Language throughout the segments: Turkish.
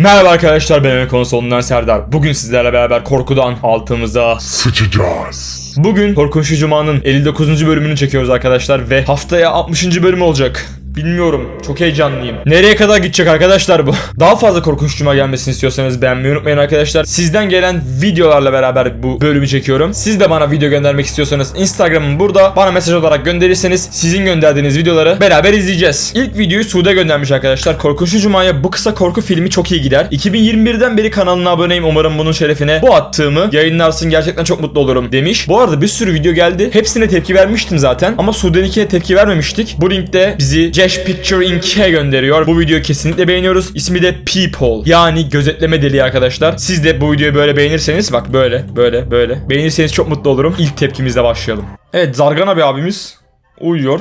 Merhaba arkadaşlar ben Emre Konsolundan Serdar. Bugün sizlerle beraber korkudan altımıza sıçacağız. Bugün Korkunç Cuma'nın 59. bölümünü çekiyoruz arkadaşlar ve haftaya 60. bölüm olacak. Bilmiyorum. Çok heyecanlıyım. Nereye kadar gidecek arkadaşlar bu? Daha fazla Korkunç Cuma gelmesini istiyorsanız beğenmeyi unutmayın arkadaşlar. Sizden gelen videolarla beraber bu bölümü çekiyorum. Siz de bana video göndermek istiyorsanız Instagram'ım burada. Bana mesaj olarak gönderirseniz sizin gönderdiğiniz videoları beraber izleyeceğiz. İlk videoyu Sude göndermiş arkadaşlar. Korkunç Cuma'ya bu kısa korku filmi çok iyi gider. 2021'den beri kanalına aboneyim. Umarım bunun şerefine bu attığımı yayınlarsın. Gerçekten çok mutlu olurum demiş. Bu arada bir sürü video geldi. Hepsine tepki vermiştim zaten. Ama Sude'ninkine tepki vermemiştik. Bu linkte bizi Jesh Picture Inc.'e gönderiyor. Bu videoyu kesinlikle beğeniyoruz. İsmi de People. Yani gözetleme deliği arkadaşlar. Siz de bu videoyu böyle beğenirseniz bak böyle böyle böyle. Beğenirseniz çok mutlu olurum. İlk tepkimizle başlayalım. Evet Zargana bir abimiz uyuyor.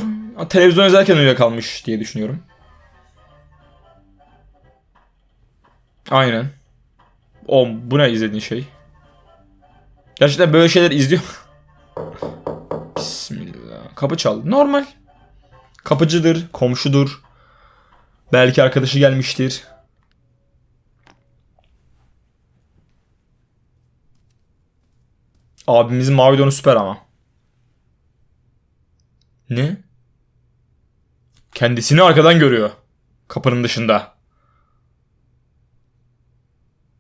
Televizyon izlerken uyuyakalmış diye düşünüyorum. Aynen. O bu ne izlediğin şey? Gerçekten böyle şeyler izliyor. Bismillah. Kapı çaldı. Normal. Kapıcıdır, komşudur. Belki arkadaşı gelmiştir. Abimizin mavi donu süper ama. Ne? Kendisini arkadan görüyor. Kapının dışında.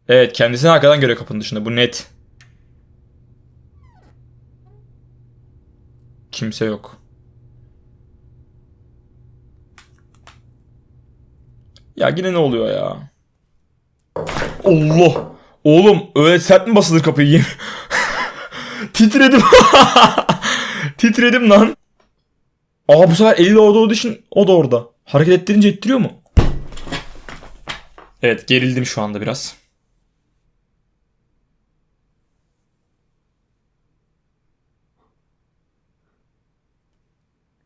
Evet kendisini arkadan görüyor kapının dışında. Bu net. Kimse yok. Ya yine ne oluyor ya? Allah! Oğlum öyle sert mi basılır kapıyı? Titredim. Titredim lan. Aa bu sefer eli de orada olduğu için o da orada. Hareket ettirince ettiriyor mu? Evet gerildim şu anda biraz.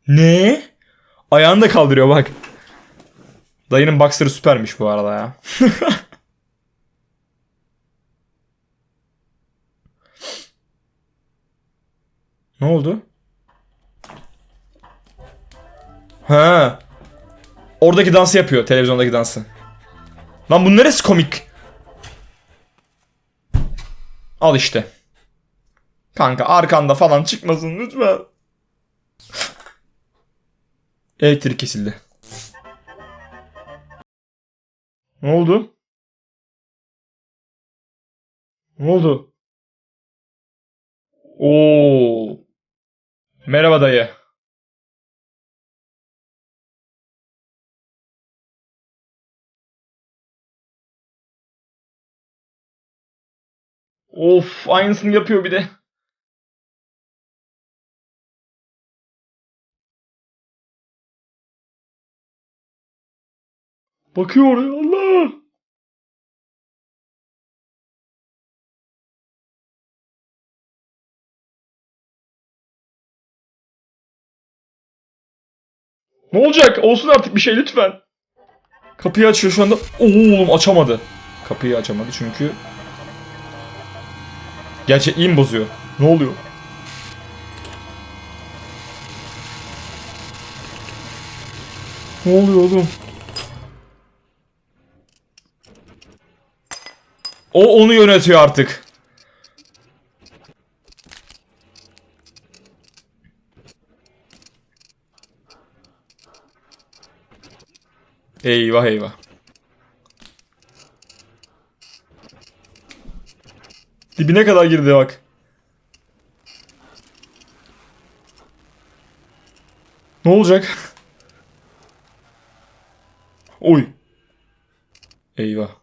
Ne? Ayağını da kaldırıyor bak. Dayının boxer'ı süpermiş bu arada ya. ne oldu? Ha. Oradaki dansı yapıyor, televizyondaki dansı. Lan bu neresi komik? Al işte. Kanka arkanda falan çıkmasın lütfen. Elektrik kesildi. Ne oldu? Ne oldu? Oo. Merhaba dayı. Of, aynısını yapıyor bir de. Bakıyor Allah. Ne olacak? Olsun artık bir şey lütfen. Kapıyı açıyor şu anda. Oğlum açamadı. Kapıyı açamadı çünkü gerçekliği mi bozuyor? Ne oluyor? Ne oluyor oğlum? O onu yönetiyor artık. Eyvah eyvah. Dibine kadar girdi bak. Ne olacak? Oy. Eyvah.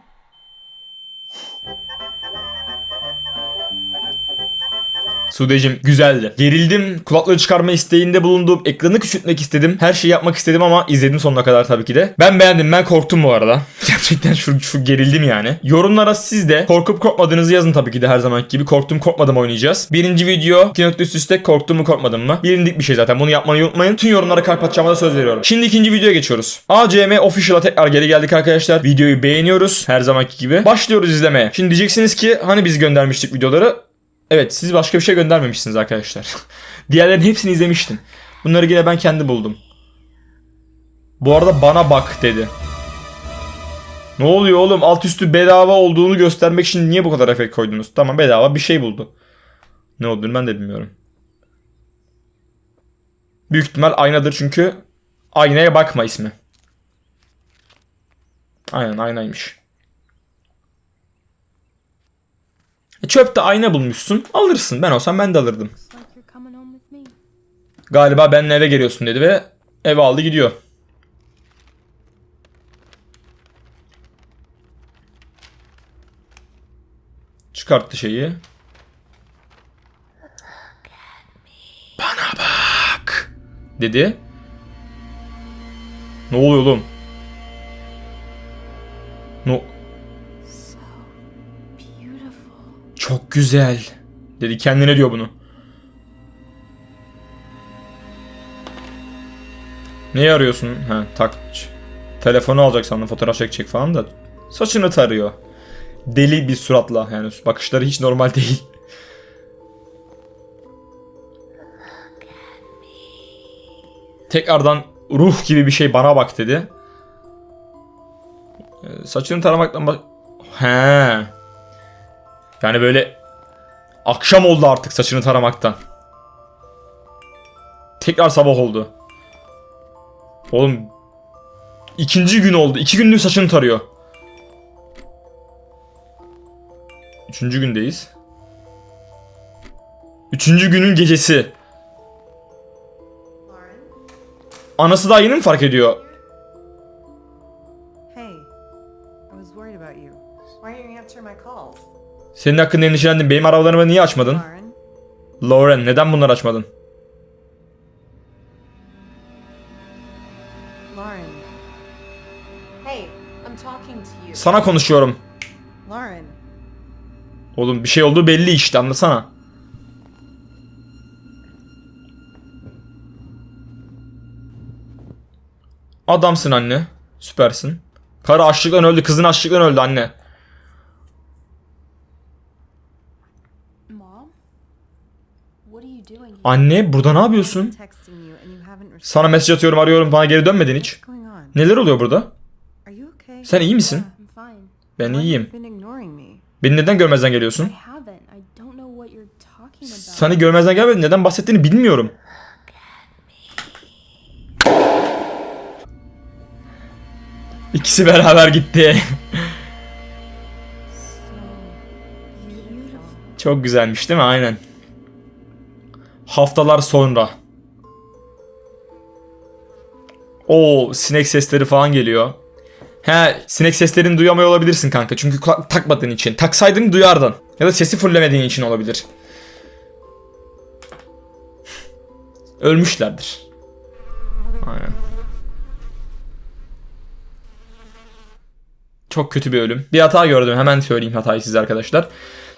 Sudeciğim güzeldi. Gerildim. Kulaklığı çıkarma isteğinde bulundum. Ekranı küçültmek istedim. Her şeyi yapmak istedim ama izledim sonuna kadar tabii ki de. Ben beğendim. Ben korktum bu arada. Gerçekten şu, şu gerildim yani. Yorumlara siz de korkup korkmadığınızı yazın tabii ki de her zaman gibi. Korktum korkmadım oynayacağız. Birinci video. iki nokta üst üste korktum mu korkmadım mı? Bilindik bir şey zaten. Bunu yapmayı unutmayın. Tüm yorumlara kalp atacağıma da söz veriyorum. Şimdi ikinci videoya geçiyoruz. ACM Official'a tekrar geri geldik arkadaşlar. Videoyu beğeniyoruz. Her zamanki gibi. Başlıyoruz izlemeye. Şimdi diyeceksiniz ki hani biz göndermiştik videoları. Evet siz başka bir şey göndermemişsiniz arkadaşlar. Diğerlerin hepsini izlemiştim. Bunları yine ben kendi buldum. Bu arada bana bak dedi. Ne oluyor oğlum? Alt üstü bedava olduğunu göstermek için niye bu kadar efekt koydunuz? Tamam bedava bir şey buldu. Ne olduğunu ben de bilmiyorum. Büyük ihtimal aynadır çünkü aynaya bakma ismi. Aynen aynaymış. Çöpte ayna bulmuşsun. Alırsın. Ben olsam ben de alırdım. Galiba benimle eve geliyorsun dedi ve eve aldı gidiyor. Çıkarttı şeyi. Bana bak. Dedi. Ne oluyor oğlum? No, çok güzel. Dedi kendine diyor bunu. Neyi arıyorsun? Ha tak. Telefonu alacak sandım fotoğraf çekecek falan da. Saçını tarıyor. Deli bir suratla yani bakışları hiç normal değil. Tekrardan ruh gibi bir şey bana bak dedi. Ee, Saçını taramaktan bak... He. Yani böyle akşam oldu artık saçını taramaktan. Tekrar sabah oldu. Oğlum ikinci gün oldu. İki gündür saçını tarıyor. Üçüncü gündeyiz. Üçüncü günün gecesi. Anası daha yeni mi fark ediyor? Senin hakkında endişelendim. Benim arabalarımı niye açmadın? Lauren? Lauren neden bunları açmadın? Lauren. Hey, I'm talking to you. Sana konuşuyorum. Lauren. Oğlum bir şey olduğu belli işte anlasana. Adamsın anne. Süpersin. Karı açlıktan öldü. Kızın açlıktan öldü anne. Mom? What are you doing here? Anne burada ne yapıyorsun? Sana mesaj atıyorum arıyorum bana geri dönmedin hiç. Neler oluyor burada? Sen iyi misin? Ben iyiyim. Beni neden görmezden geliyorsun? Seni görmezden gelmedi. Neden bahsettiğini bilmiyorum. İkisi beraber gitti. Çok güzelmiş değil mi? Aynen. Haftalar sonra. O sinek sesleri falan geliyor. He sinek seslerini duyamıyor olabilirsin kanka. Çünkü takmadığın için. Taksaydın duyardın. Ya da sesi fullemediğin için olabilir. Ölmüşlerdir. Aynen. Çok kötü bir ölüm. Bir hata gördüm. Hemen söyleyeyim hatayı size arkadaşlar.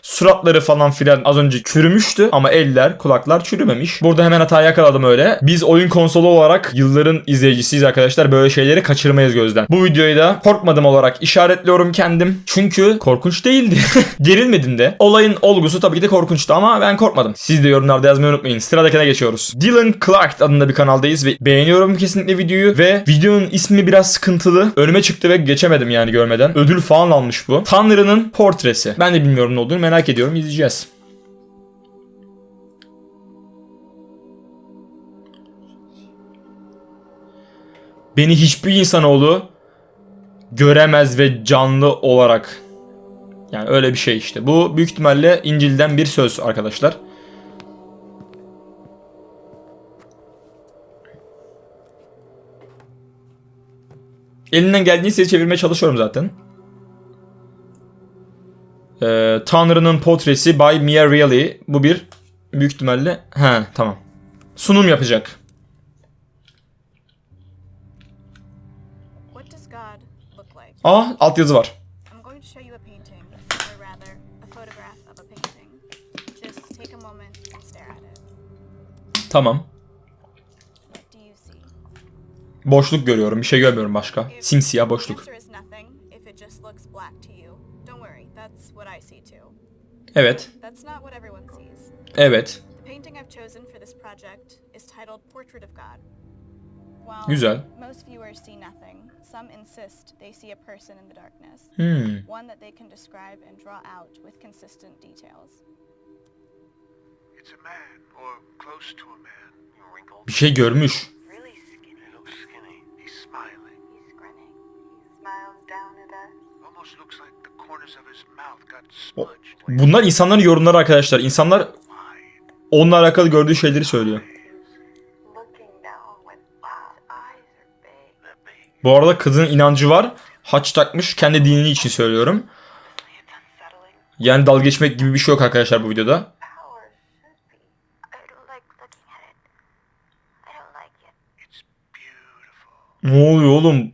Suratları falan filan az önce çürümüştü ama eller, kulaklar çürümemiş. Burada hemen hata yakaladım öyle. Biz oyun konsolu olarak yılların izleyicisiyiz arkadaşlar. Böyle şeyleri kaçırmayız gözden. Bu videoyu da korkmadım olarak işaretliyorum kendim. Çünkü korkunç değildi. Gerilmedim de. Olayın olgusu tabii ki de korkunçtu ama ben korkmadım. Siz de yorumlarda yazmayı unutmayın. Sıradakine geçiyoruz. Dylan Clark adında bir kanaldayız ve beğeniyorum kesinlikle videoyu ve videonun ismi biraz sıkıntılı. Önüme çıktı ve geçemedim yani görmeden. Ödül falan almış bu. Tanrı'nın portresi. Ben de bilmiyorum ne olduğunu merak ediyorum. izleyeceğiz. Beni hiçbir insanoğlu göremez ve canlı olarak yani öyle bir şey işte. Bu büyük ihtimalle İncil'den bir söz arkadaşlar. Elinden geldiğince çevirmeye çalışıyorum zaten. Ee, Tanrı'nın portresi by Mia Reilly. Bu bir büyük ihtimalle. He tamam. Sunum yapacak. Like? Aa altyazı var. Tamam. Boşluk görüyorum. Bir şey görmüyorum başka. Simsiyah boşluk. God. While Güzel. most viewers see nothing, some insist they see a person in the darkness, Hmm. one that they can describe and draw out with consistent details. It's a man, or close to a man. Wrinkled. Bir şey görmüş. Really skinny. He looks skinny. He's smiling. Bunlar insanların yorumları arkadaşlar. İnsanlar onunla alakalı gördüğü şeyleri söylüyor. Bu arada kızın inancı var. Haç takmış. Kendi dinini için söylüyorum. Yani dalga geçmek gibi bir şey yok arkadaşlar bu videoda. Ne oluyor oğlum?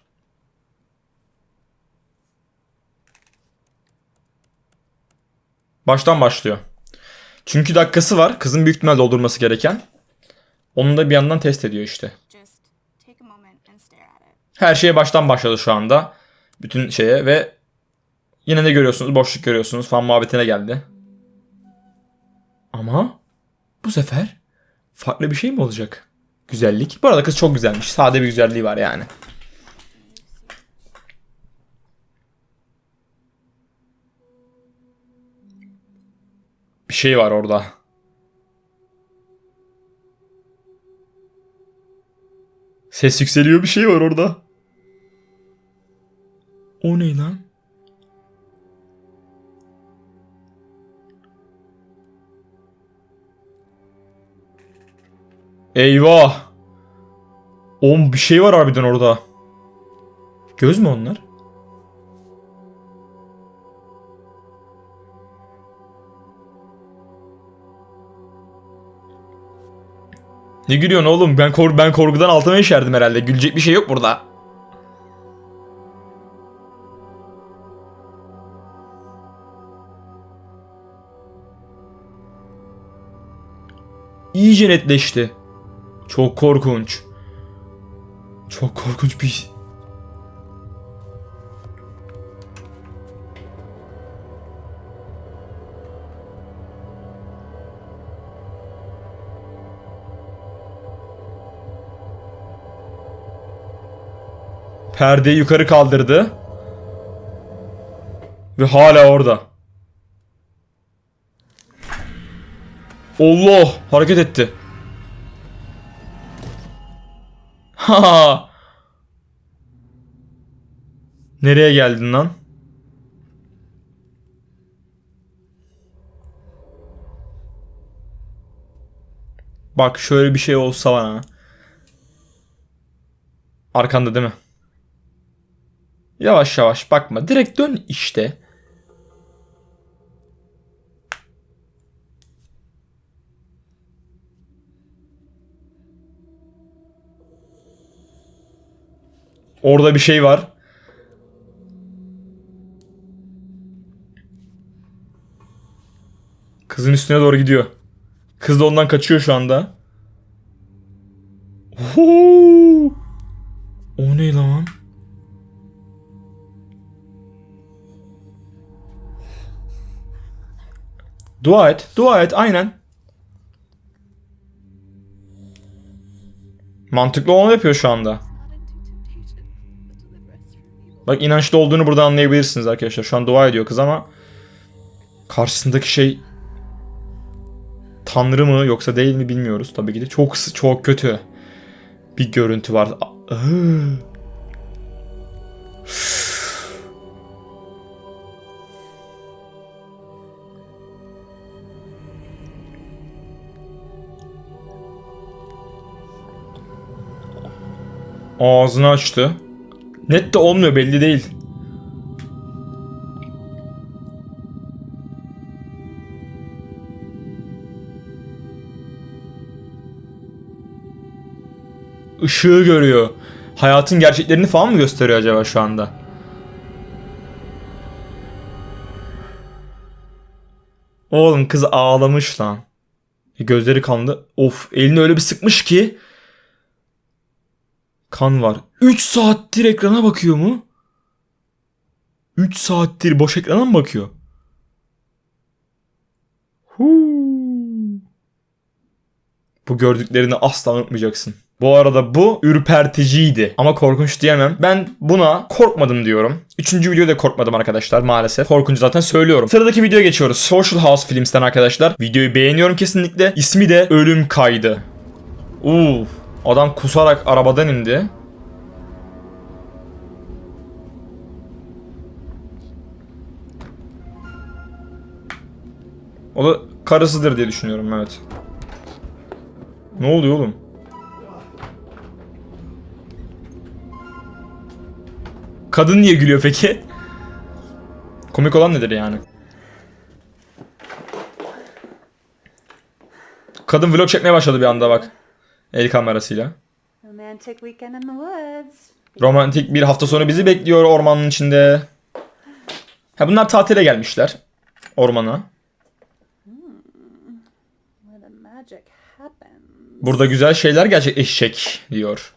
Baştan başlıyor. Çünkü dakikası var. Kızın büyük ihtimal doldurması gereken. Onu da bir yandan test ediyor işte. Her şeye baştan başladı şu anda. Bütün şeye ve yine ne görüyorsunuz? Boşluk görüyorsunuz falan muhabbetine geldi. Ama bu sefer farklı bir şey mi olacak? Güzellik. Bu arada kız çok güzelmiş. Sade bir güzelliği var yani. Bir şey var orada. Ses yükseliyor bir şey var orada. O ne lan? Eyvah. Oğlum bir şey var harbiden orada. Göz mü onlar? Ne gülüyorsun oğlum? Ben kor ben korkudan altıma işerdim herhalde. Gülecek bir şey yok burada. İyice netleşti. Çok korkunç. Çok korkunç bir Perdeyi yukarı kaldırdı. Ve hala orada. Allah hareket etti. Ha. Nereye geldin lan? Bak şöyle bir şey olsa bana. Arkanda değil mi? Yavaş yavaş bakma. Direkt dön işte. Orada bir şey var. Kızın üstüne doğru gidiyor. Kız da ondan kaçıyor şu anda. Huu! O ne lan? Dua et. Dua et. Aynen. Mantıklı olanı yapıyor şu anda. Bak inançlı olduğunu burada anlayabilirsiniz arkadaşlar. Şu an dua ediyor kız ama karşısındaki şey Tanrı mı yoksa değil mi bilmiyoruz tabii ki de. Çok çok kötü bir görüntü var. Ağzını açtı. Net de olmuyor belli değil. Işığı görüyor. hayatın gerçeklerini falan mı gösteriyor acaba şu anda? Oğlum kız ağlamış lan. E, Gözleri kanlı. Of elini öyle bir sıkmış ki. Kan var. 3 saattir ekrana bakıyor mu? 3 saattir boş ekrana mı bakıyor? Huu. Bu gördüklerini asla unutmayacaksın. Bu arada bu ürperticiydi ama korkunç diyemem. Ben buna korkmadım diyorum. Üçüncü videoda korkmadım arkadaşlar maalesef. Korkunç zaten söylüyorum. Sıradaki videoya geçiyoruz. Social House Films'ten arkadaşlar. Videoyu beğeniyorum kesinlikle. İsmi de Ölüm Kaydı. Uuu. Adam kusarak arabadan indi. O da karısıdır diye düşünüyorum evet. Ne oluyor oğlum? Kadın niye gülüyor peki? Komik olan nedir yani? Kadın vlog çekmeye başladı bir anda bak. El kamerasıyla. Romantic weekend in the woods. Romantik bir hafta sonu bizi bekliyor ormanın içinde. Ha bunlar tatile gelmişler. Ormana. Happens. Burada güzel şeyler gerçekleşecek diyor.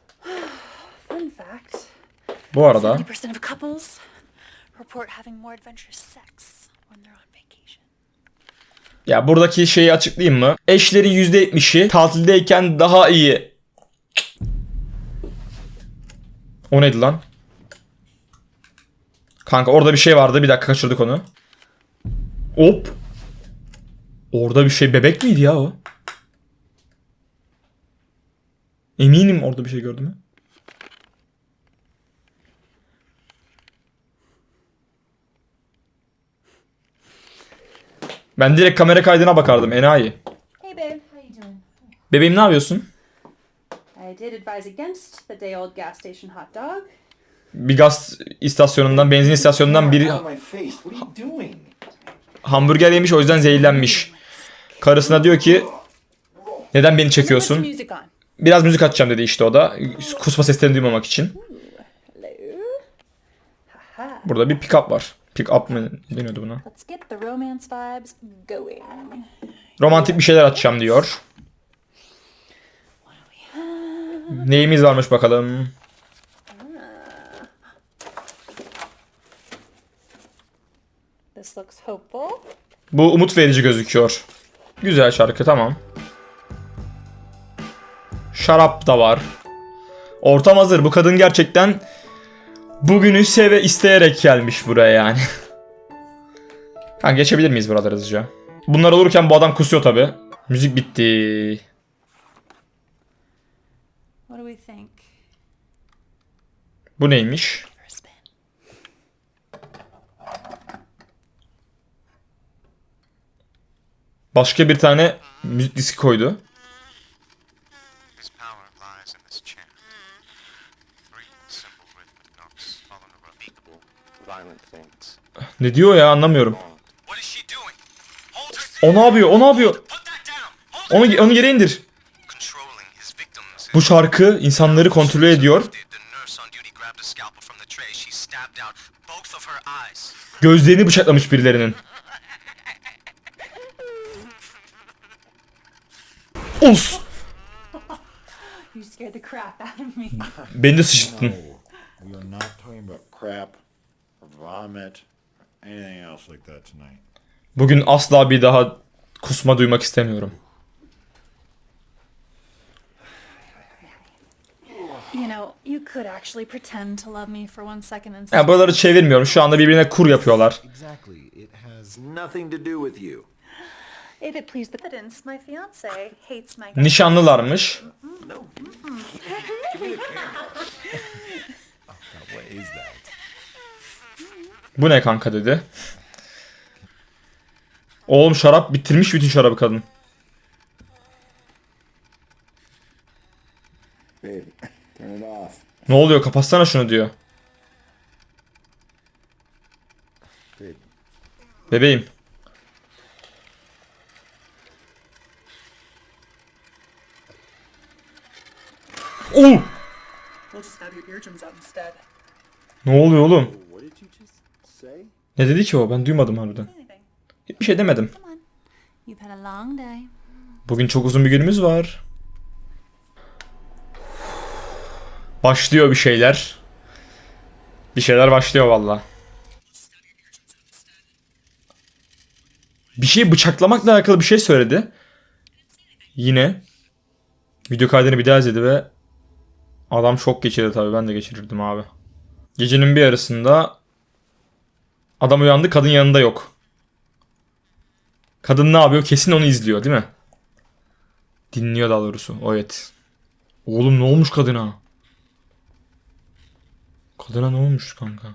Fun fact. Bu arada ya buradaki şeyi açıklayayım mı? Eşleri %70'i tatildeyken daha iyi. O neydi lan? Kanka orada bir şey vardı. Bir dakika kaçırdık onu. Hop. Orada bir şey bebek miydi ya o? Eminim orada bir şey gördüm Ben direkt kamera kaydına bakardım enayi. Hey babe, how you doing? Bebeğim ne yapıyorsun? I did advise against the day old gas station hot dog. Bir gaz istasyonundan, benzin istasyonundan biri hamburger yemiş o yüzden zehirlenmiş. Karısına diyor ki neden beni çekiyorsun? Biraz müzik açacağım dedi işte o da. Kusma seslerini duymamak için. Burada bir pick-up var. Pick-up mı deniyordu buna? Romantik bir şeyler açacağım diyor. Neyimiz varmış bakalım. This looks hopeful. Bu umut verici gözüküyor. Güzel şarkı tamam. Şarap da var. Ortam hazır. Bu kadın gerçekten bugünü seve isteyerek gelmiş buraya yani. ha geçebilir miyiz buraları hızlıca? Bunlar olurken bu adam kusuyor tabi. Müzik bitti. Bu neymiş? Başka bir tane müzik diski koydu. Ne diyor ya anlamıyorum. O ne yapıyor? O ne yapıyor? Onu, onu yere indir. Bu şarkı insanları kontrol ediyor. Gözlerini bıçaklamış birilerinin. Us! Beni de sıçtın. Anything else like that tonight. Bugün asla bir daha kusma duymak istemiyorum. You know, you could actually pretend to love me for one second and Ya buraları çevirmiyorum. Şu anda birbirine kur yapıyorlar. Exactly. It has nothing to do with you. If it please the evidence, my fiance hates my Nişanlılarmış. What is that? Bu ne kanka dedi. Oğlum şarap bitirmiş bütün şarabı kadın. Babe, turn it off. Ne oluyor kapatsana şunu diyor. Bebeğim. Oo! just have your eardrums out instead. Ne oluyor oğlum? What did you just say? Ne dedi ki o? Ben duymadım harbiden. Bir şey demedim. Bugün çok uzun bir günümüz var. Başlıyor bir şeyler. Bir şeyler başlıyor valla. Bir şey bıçaklamakla alakalı bir şey söyledi. Yine. Video kaydını bir daha izledi ve adam şok geçirdi tabii ben de geçirirdim abi. Gecenin bir yarısında adam uyandı kadın yanında yok. Kadın ne yapıyor? Kesin onu izliyor değil mi? Dinliyor daha doğrusu. O evet. Oğlum ne olmuş kadına? Kadına ne olmuş kanka?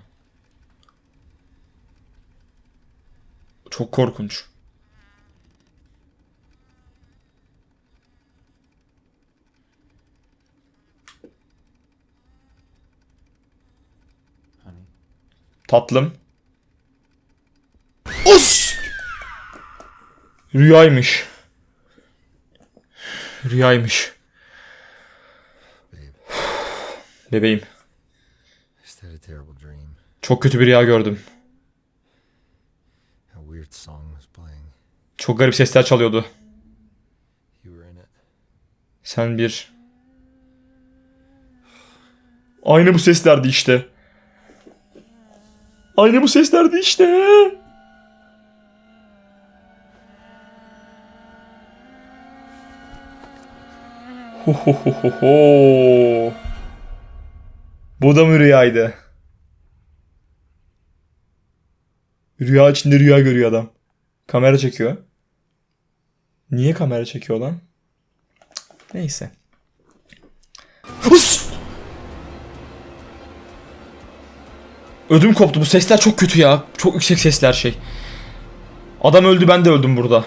Çok korkunç. Honey. Tatlım. Us! Rüyaymış. Rüyaymış. Bebeğim. Çok kötü bir rüya gördüm. Çok garip sesler çalıyordu. Sen bir... Aynı bu seslerdi işte. Aynı bu seslerdi işte. Bu da mı rüyaydı? Rüya içinde rüya görüyor adam. Kamera çekiyor. Niye kamera çekiyor lan? Neyse. Hus! Ödüm koptu. Bu sesler çok kötü ya. Çok yüksek sesler şey. Adam öldü ben de öldüm burada.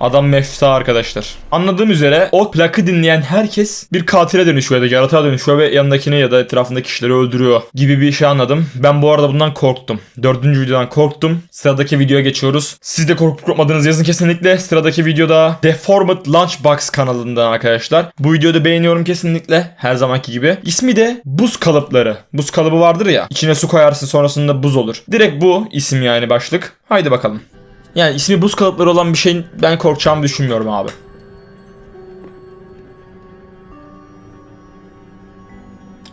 Adam mefta arkadaşlar. Anladığım üzere o plakı dinleyen herkes bir katile dönüşüyor ya da yaratığa dönüşüyor ve yanındakini ya da etrafındaki kişileri öldürüyor gibi bir şey anladım. Ben bu arada bundan korktum. Dördüncü videodan korktum. Sıradaki videoya geçiyoruz. Siz de korkup korkmadığınızı yazın kesinlikle. Sıradaki videoda Deformed Lunchbox kanalından arkadaşlar. Bu videoyu da beğeniyorum kesinlikle. Her zamanki gibi. İsmi de Buz Kalıpları. Buz kalıbı vardır ya. İçine su koyarsın sonrasında buz olur. Direkt bu isim yani başlık. Haydi bakalım. Yani ismi buz kalıpları olan bir şeyin ben korkacağımı düşünmüyorum abi.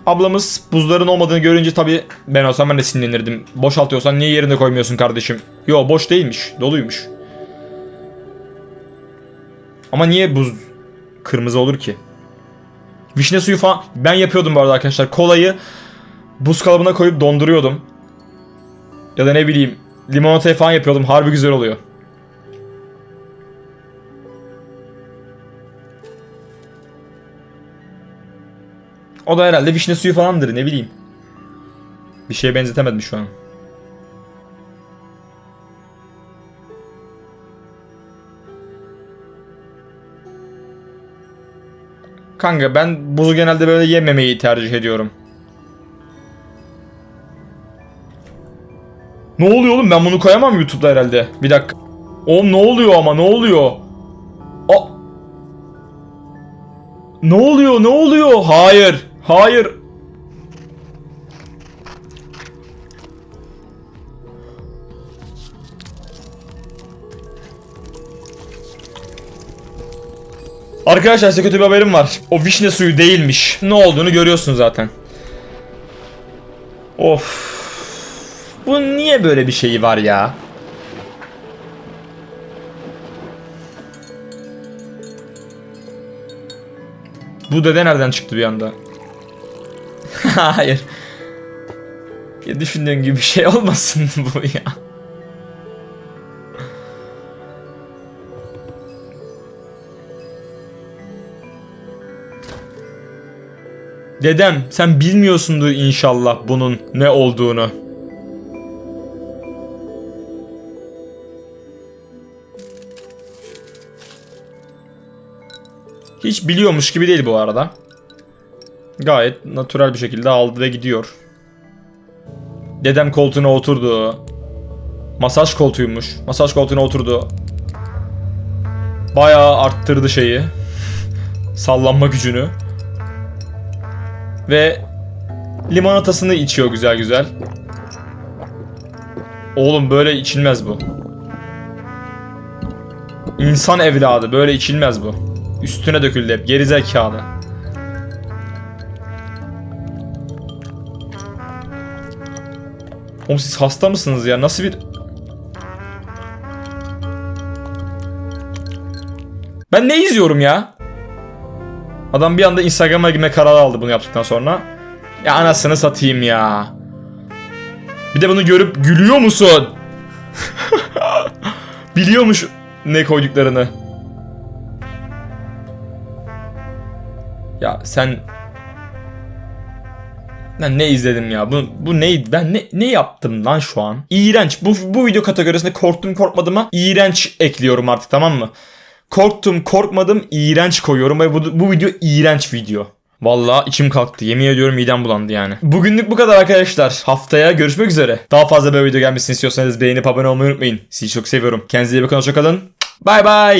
Ablamız buzların olmadığını görünce tabii ben olsam ben de sinirlenirdim. Boşaltıyorsan niye yerine koymuyorsun kardeşim? Yo boş değilmiş. Doluymuş. Ama niye buz kırmızı olur ki? Vişne suyu falan ben yapıyordum bu arada arkadaşlar. Kolayı buz kalıbına koyup donduruyordum. Ya da ne bileyim limonata falan yapıyordum. Harbi güzel oluyor. O da herhalde vişne suyu falandır ne bileyim. Bir şeye benzetemedim şu an. Kanka ben buzu genelde böyle yememeyi tercih ediyorum. Ne oluyor oğlum ben bunu koyamam YouTube'da herhalde. Bir dakika. Oğlum ne oluyor ama ne oluyor? A ne oluyor ne oluyor? Hayır. Hayır. Arkadaşlar size kötü bir haberim var. O vişne suyu değilmiş. Ne olduğunu görüyorsun zaten. Of. Bu niye böyle bir şeyi var ya? Bu dede nereden çıktı bir anda? Hayır. Ya düşündüğün gibi bir şey olmasın bu ya. Dedem sen bilmiyorsundur inşallah bunun ne olduğunu. Hiç biliyormuş gibi değil bu arada. Gayet natürel bir şekilde aldı ve gidiyor. Dedem koltuğuna oturdu. Masaj koltuğuymuş. Masaj koltuğuna oturdu. Bayağı arttırdı şeyi. Sallanma gücünü. Ve limonatasını içiyor güzel güzel. Oğlum böyle içilmez bu. İnsan evladı böyle içilmez bu. Üstüne döküldü hep gerizekalı. Oğlum siz hasta mısınız ya? Nasıl bir... Ben ne izliyorum ya? Adam bir anda Instagram'a girme kararı aldı bunu yaptıktan sonra. Ya anasını satayım ya. Bir de bunu görüp gülüyor musun? Biliyormuş ne koyduklarını. Ya sen ben ne izledim ya? Bu bu neydi? Ben ne ne yaptım lan şu an? İğrenç. Bu bu video kategorisinde korktum korkmadım'a iğrenç ekliyorum artık tamam mı? Korktum korkmadım iğrenç koyuyorum ve bu, bu video iğrenç video. Vallahi içim kalktı. Yemin ediyorum midem bulandı yani. Bugünlük bu kadar arkadaşlar. Haftaya görüşmek üzere. Daha fazla böyle video gelmesini istiyorsanız beğenip abone olmayı unutmayın. Sizi çok seviyorum. Kendinize iyi bakın. Hoşçakalın. Bay bay.